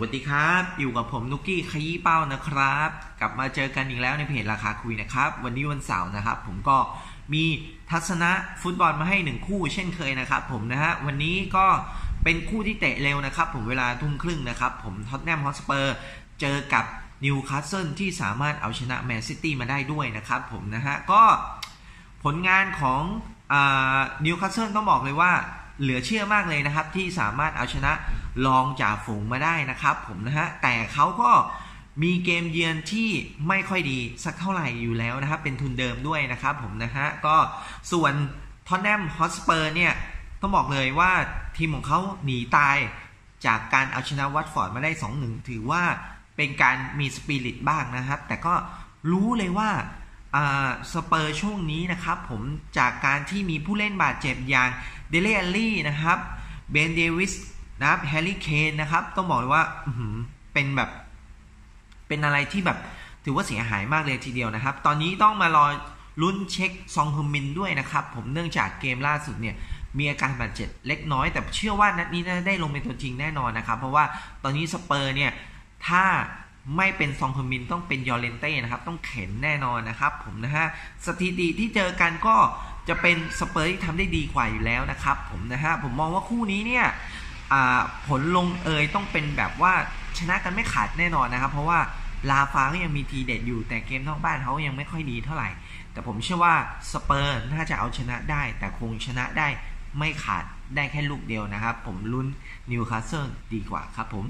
วัสดีครับ อยู่กับผมนุกกี้ขยี้เป้านะครับ กลับมาเจอกันอีกแล้วในเพจราคาคุยนะครับ วันนี้วันเสาร์นะครับ ผมก็มีทัศนะฟุตบอลมาให้หนึ่งคู่เช่นเคยนะครับ ผมนะฮะวันนี้ก็เป็นคู่ที่เตะเร็วนะครับ ผมเวลาทุ่มครึ่งนะครับ ผมท็อตแนมฮอสเปอร์เจอกับนิวคาสเซิลที่สามารถเอาชนะแมนซิตี้มาได้ด้วยนะครับ ผมนะฮะก็ผลงานของนิวคาสเซิลต้องบอกเลยว่า เหลือเชื่อมากเลยนะครับ ที่สามารถเอาชนะลองจ่าฝูงมาได้นะครับ ผมนะฮะแต่เขาก็มีเกมเยือนที่ไม่ค่อยดีสักเท่าไหร่อยู่แล้วนะครับ เป็นทุนเดิมด้วยนะครับผมนะฮะก็ส่วนทอนแนมฮอสเปอร์เนี่ยต้องบอกเลยว่าทีมของเขาหนีตายจากการเอาชนะวัตฟอร์ดมาได้ 2-1 ถือว่าเป็นการมีสปิริตบ้างนะครับ แต่ก็รู้เลยว่า สเปอร์ช่วงนี้นะครับผมจากการที่มีผู้เล่นบาดเจ็บอย่างเดเลอลี่นะครับเบนเดวิสนะครับแฮร์รี่เคนนะครับต้องบอกเลยว่าเป็นแบบเป็นอะไรที่แบบถือว่าเสียหายมากเลยทีเดียวนะครับ ตอนนี้ต้องมารอลุ้นเช็คซองฮึมินด้วยนะครับผมเนื่องจากเกมล่าสุดเนี่ยมีอาการบาดเจ็บเล็กน้อย แต่เชื่อว่านัดนี้น่าได้ลงเป็นตัวจริงแน่นอนนะครับ เพราะว่าตอนนี้สเปอร์เนี่ยถ้า ไม่เป็นซองฮมินต้องเป็นยอร์เลนเต้นะครับ ต้องเข็นแน่นอนนะครับผมนะฮะสถิติที่เจอกันก็จะเป็นสเปอร์ที่ทำได้ดีกว่าอยู่แล้วนะครับผมนะฮะผมมองว่าคู่นี้เนี่ยผลลงเอยต้องเป็นแบบว่าชนะกันไม่ขาดแน่นอนนะครับ เพราะว่าลาฟาก็ยังมีทีเด็ดอยู่แต่เกมนอกบ้านเขายังไม่ค่อยดีเท่าไหร่ แต่ผมเชื่อว่าสเปอร์น่าจะเอาชนะได้ แต่คงชนะได้ไม่ขาดได้แค่ลูกเดียวนะครับ ผมลุ้นนิวคาสเซิลดีกว่าครับผม